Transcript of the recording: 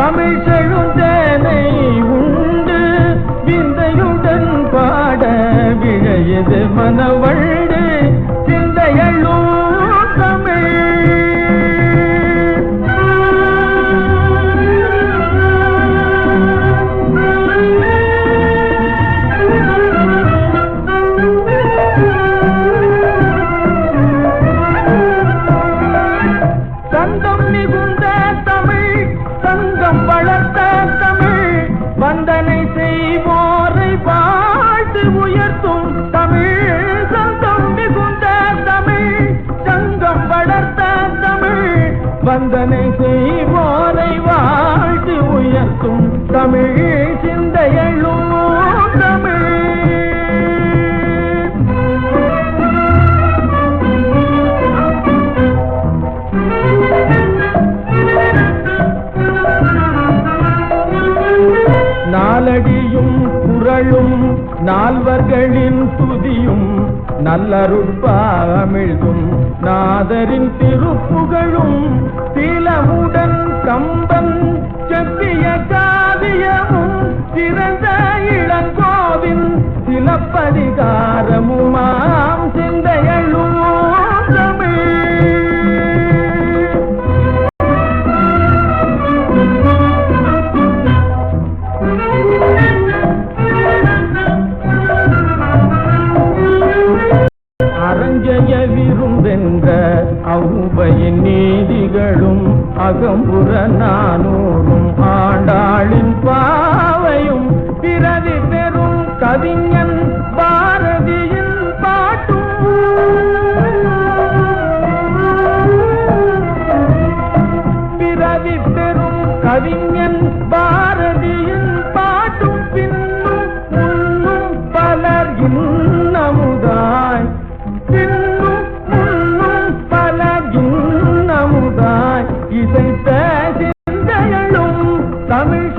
தமிழ் செழுந்தேனை உண்டு விந்தையுடன் பாட விழையது மனவள். வாழ்த்து உயர்த்தும் தமிழ் சந்தம் மிகுந்த தமிழ் சங்கம் வளர்த்த தமிழ். வந்தனை செய்வோரை வாழ்த்து உயர்த்தும் தமிழ். குரலும் நால்வர்களின் துதியும் நல்லருட்பாமிழ்தும். நாதரின் திருப்புகழும் திலமுடன் கம்பன் சத்திய காவியமும் சிறந்த இளங்கோவின் சிலப்பதிகாரமும். அவுபையின் நீதிகளும் அகம்புற நானூறும் ஆண்டாளின் பாவையும் பிறவி பெறும் கவிஞன் பாரதியின் பாட்டும். பிறவி பெறும் கவிஞன் பாரதி تن